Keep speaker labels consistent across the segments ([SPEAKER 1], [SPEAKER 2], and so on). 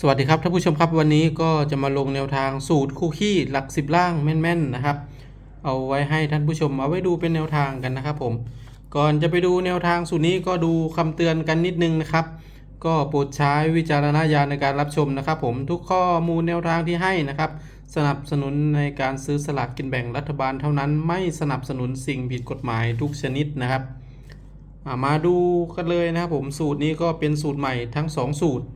[SPEAKER 1] สวัสดีครับท่านผู้ชมครับวันนี้ก็จะมาลงแนวทางสูตรคู่ขี้หลักสิบล่างแม่นๆนะครับ เอาไว้ให้ท่านผู้ชมเอาไว้ดูเป็นแนวทางกันนะครับผม ก่อนจะไปดูแนวทางสูตรนี้ก็ดูคำเตือนกันนิดนึงนะครับ ก็โปรดใช้วิจารณญาณในการรับชมนะครับ ผมทุกข้อมูลแนวทางที่ให้นะครับ สนับสนุนในการซื้อสลากกินแบ่งรัฐบาลเท่านั้น ไม่สนับสนุนสิ่งผิดกฎหมายทุกชนิดนะครับมาดูกันเลยนะครับผมสูตรนี้ก็เป็นสูตรใหม่ทั้งสองสูตร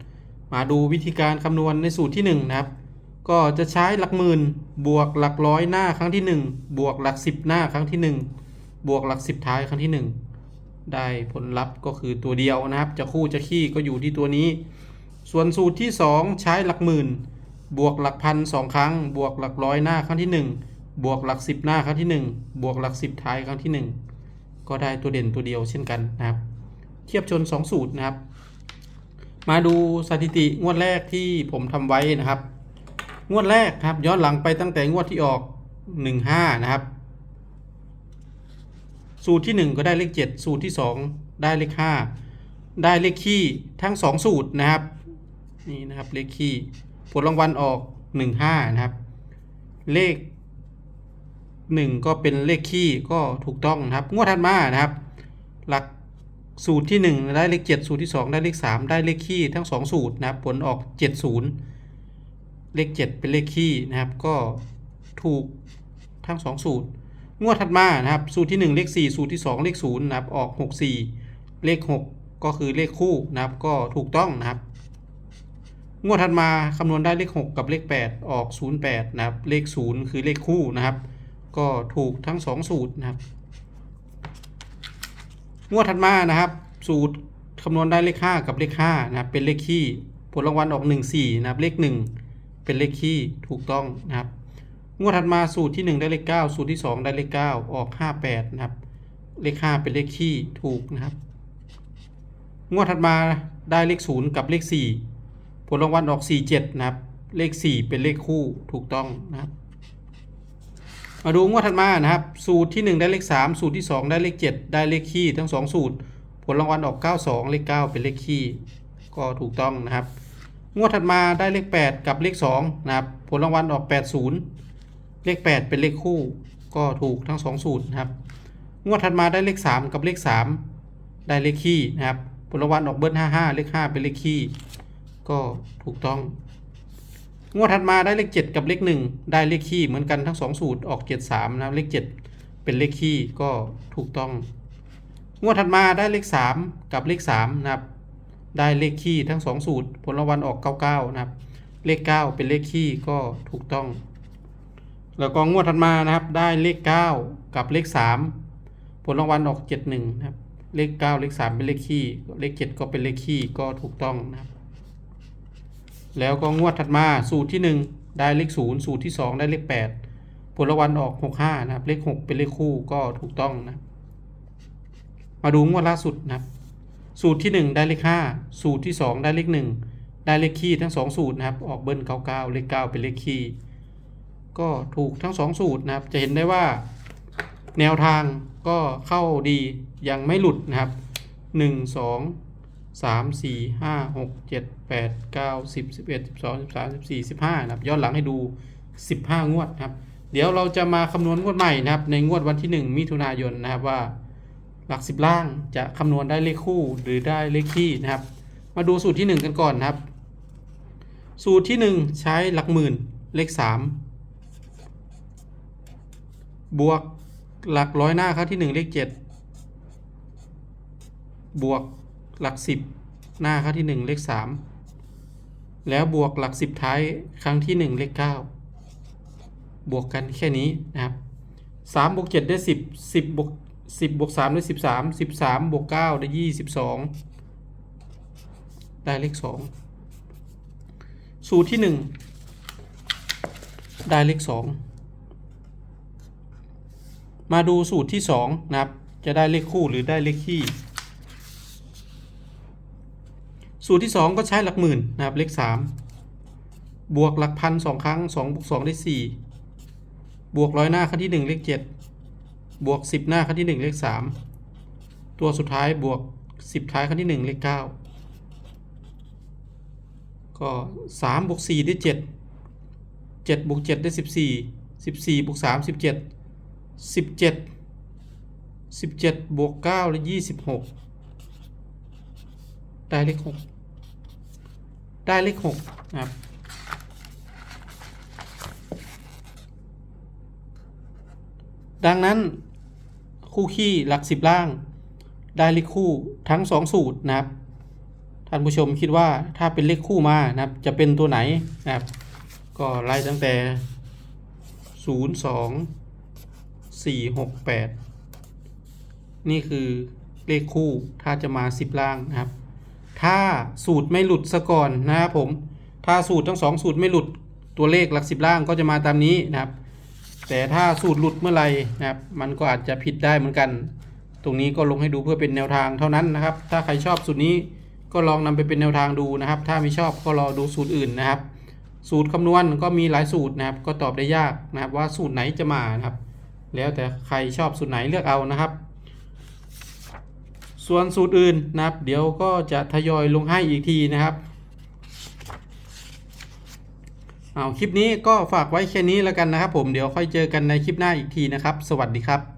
[SPEAKER 1] มาดูวิธีการคำนวณในสูตรที่ 1 นะครับ ก็จะใช้หลักหมื่นบวกหลักร้อยหน้าครั้งที่ 1 บวกหลัก 10 หน้าครั้งที่ 1 บวกหลัก 10 ท้ายครั้งที่ 1 ได้ผลลัพธ์ก็คือตัวเดียวนะครับ จะคู่จะขี้ก็อยู่ที่ตัวนี้ ส่วนสูตรที่ 2 ใช้หลักหมื่นบวกหลักพันสองครั้ง บวกหลักร้อยหน้าครั้งที่ 1 บวกหลัก 10 หน้าครั้งที่ 1 บวกหลัก 10 ท้ายครั้งที่ 1 ก็ได้ตัวเด่นตัวเดียวเช่นกันนะครับ เทียบชน 2 สูตรนะครับ มาดูสถิติงวดแรกที่ผมทำไว้นะครับ งวดแรกครับ ย้อนหลังไปตั้งแต่งวดที่ออก15นะครับ สูตรที่1ก็ได้เลข7สูตรที่2ได้เลข5ได้เลขคี่ทั้ง2สูตรนะครับนี่นะครับเลขคี่ผลรางวัลออก15นะครับ เลข1ก็เป็นเลขคี่ก็ถูกต้องนะครับ งวดถัดมานะครับ หลัก สูตรที่ 1 ได้เลข 7 สูตรที่ 2 ได้เลข 3 ได้เลขคี่ทั้ง 2 สูตรนะครับ ผลออก 70 เลข 7 เป็นเลขคี่นะครับ ก็ถูกทั้ง 2 สูตร งวดถัดมานะครับ สูตรที่ 1 เลข 4 สูตรที่ 2 เลข0นะครับ ออก 64 เลข 6 ก็คือเลขคู่นะครับ ก็ถูกต้องนะครับ งวดถัดมาคำนวณได้เลข 6 กับเลข 8 ออก 08 นะครับ เลข 0 คือเลขคู่นะครับ ก็ถูกทั้ง 2 สูตรนะครับ งวดถัดมานะครับ สูตรคำนวณได้เลข 5 กับเลข5นะครับเป็นเลขคี่ ผลรางวัลออก 1 4นะครับเลข 1 เป็นเลขคี่ถูกต้องนะครับงวดถัดมาสูตรที่ 1 ได้เลข 9 สูตรที่ 2 ได้เลข 9 ออก 58นะครับเลข 5 เป็นเลขคี่ถูกนะครับ งวดถัดมาได้เลข 0 กับเลข 4 ผลรางวัลออก 47นะครับเลข 4 เป็นเลขคู่ถูกต้องนะครับ มาดูงวดถัดมานะครับ สูตรที่ 1 ได้เลข 3 สูตรที่ 2 ได้เลข 7 ได้เลขคี่ทั้ง 2 สูตร ผลรางวัลออก 92 เลข 9 เป็นเลขคี่ก็ถูกต้องนะครับ งวดถัดมาได้เลข 8 กับเลข2นะครับ ผลรางวัลออก 80 เลข 8 เป็นเลขคู่ ก็ถูกทั้ง 2 สูตรนะครับ งวดถัดมาได้เลข 3 กับเลข 3 ได้เลขคี่นะครับ ผลรางวัลออกเบิ้ล55 เลข 5 เป็นเลขคี่ก็ถูกต้อง งวดถัดมาได้เลข 7 กับเลข 1 ได้เลขคี่เหมือนกันทั้ง 2 สูตรออก 73 นะครับเลข 7 เป็นเลขคี่ก็ถูกต้อง งวดถัดมาได้เลข 3 กับเลข3นะครับได้เลขคี่ทั้ง 2 สูตร ผลรางวัลออก 99 นะครับ เลข 9 เป็นเลขคี่ก็ถูกต้อง แล้วก็งวดถัดมานะครับได้เลข 9 กับเลข 3 ผลรางวัลออก 71 นะครับ เลข 9 เลข 3 เป็นเลขคี่เลข 7 ก็เป็นเลขคี่ก็ถูกต้องนะครับ แล้วก็งวดถัดมาสูตรที่ 1 ได้เลข0สูตรที่ 2 ได้เลข8ผลรางวัลออก 65 นะครับ เลข 6 เป็นเลขคู่ก็ถูกต้องนะ มาดูงวดล่าสุดนะครับ สูตรที่ 1 ได้เลข 5 สูตรที่ 2 ได้เลข 1 ได้เลขคี่ทั้ง 2 สูตรนะครับ ออกเบิ้ล99 เลข 9 เป็นเลขคี่ก็ถูกทั้ง 2 สูตรนะครับ จะเห็นได้ว่า แนวทางก็เข้าดียังไม่หลุดนะครับ 1 2 สามสี่ห้าหกเจ็ดแปดเก้าสิบสิบเอ็ดสิบสองสิบสามสิบสี่สิบห้านะครับย้อนหลังให้ดูสิบห้างวดนะครับ เดี๋ยวเราจะมาคำนวณงวดใหม่นะครับ ในงวดวันที่หนึ่งมิถุนายนนะครับว่า หลักสิบล่างจะคำนวณได้เลขคู่หรือได้เลขคี่นะครับ มาดูสูตรที่หนึ่งกันก่อนนะครับ สูตรที่หนึ่งใช้หลักหมื่นเลขสามบวกหลักร้อยหน้าครั้งที่หนึ่งเลขเจ็ดบวก หลักสิบหน้าครั้งที่หนึ่งเลขสามแล้วบวกหลักสิบท้ายครั้งที่หนึ่งเลขเก้าบวกกันแค่นี้นะครับสามบวกเจ็ดได้สิบสิบบวกสิบบวกสามได้สิบสามสิบสามบวกเก้าได้ยี่สิบสองได้เลขสองสูตรที่หนึ่งได้เลขสองมาดูสูตรที่สองนะครับ จะได้เลขคู่หรือได้เลขคี่ สูตรที่ 2 ก็ใช้หลักหมื่นนะครับเลข3บวกหลักพันสองครั้ง2บวก2ได้ 4 บวกร้อยหน้าครั้งที่ 1 เลข 7 บวก 10 หน้าครั้งที่ 1 เลข 3 ตัวสุดท้ายบวก 10 ท้ายครั้งที่ 1 เลข 9 ก็สามบวกสี่ได้เจ็ดเจ็ดบวกเจ็ดได้สิบสี่สิบสี่บวกสามสิบเจ็ดสิบเจ็ดสิบเจ็ดบวกเก้าได้ยี่สิบหกได้เลขหก ได้เลขหกนะครับดังนั้นคู่ขี้หลักสิบล่าง ได้เลขคู่ทั้งสองสูตรนะครับ ท่านผู้ชมคิดว่าถ้าเป็นเลขคู่มานะครับ จะเป็นตัวไหนนะครับ ก็ไล่ตั้งแต่ 0 2 4 6 8 นี่คือเลขคู่ถ้าจะมา 10 ล่างนะครับ ถ้าสูตรไม่หลุดซะก่อนนะครับผม ถ้าสูตรทั้งสองสูตรไม่หลุดตัวเลขหลักสิบล่างก็จะมาตามนี้นะครับ แต่ถ้าสูตรหลุดเมื่อไหร่นะครับ มันก็อาจจะผิดได้เหมือนกัน ตรงนี้ก็ลงให้ดูเพื่อเป็นแนวทางเท่านั้นนะครับ ถ้าใครชอบสูตรนี้ก็ลองนำไปเป็นแนวทางดูนะครับ ถ้าไม่ชอบก็รอดูสูตรอื่นนะครับ สูตรคำนวณก็มีหลายสูตรนะครับ ก็ตอบได้ยากนะครับว่าสูตรไหนจะมานะครับ แล้วแต่ใครชอบสูตรไหนเลือกเอานะครับ ส่วนสูตรอื่นนะครับ เดี๋ยวก็จะทยอยลงให้อีกทีนะครับเอาคลิปนี้ก็ฝากไว้แค่นี้แล้วกันนะครับผมเดี๋ยวค่อยเจอกันในคลิปหน้าอีกทีนะครับ สวัสดีครับ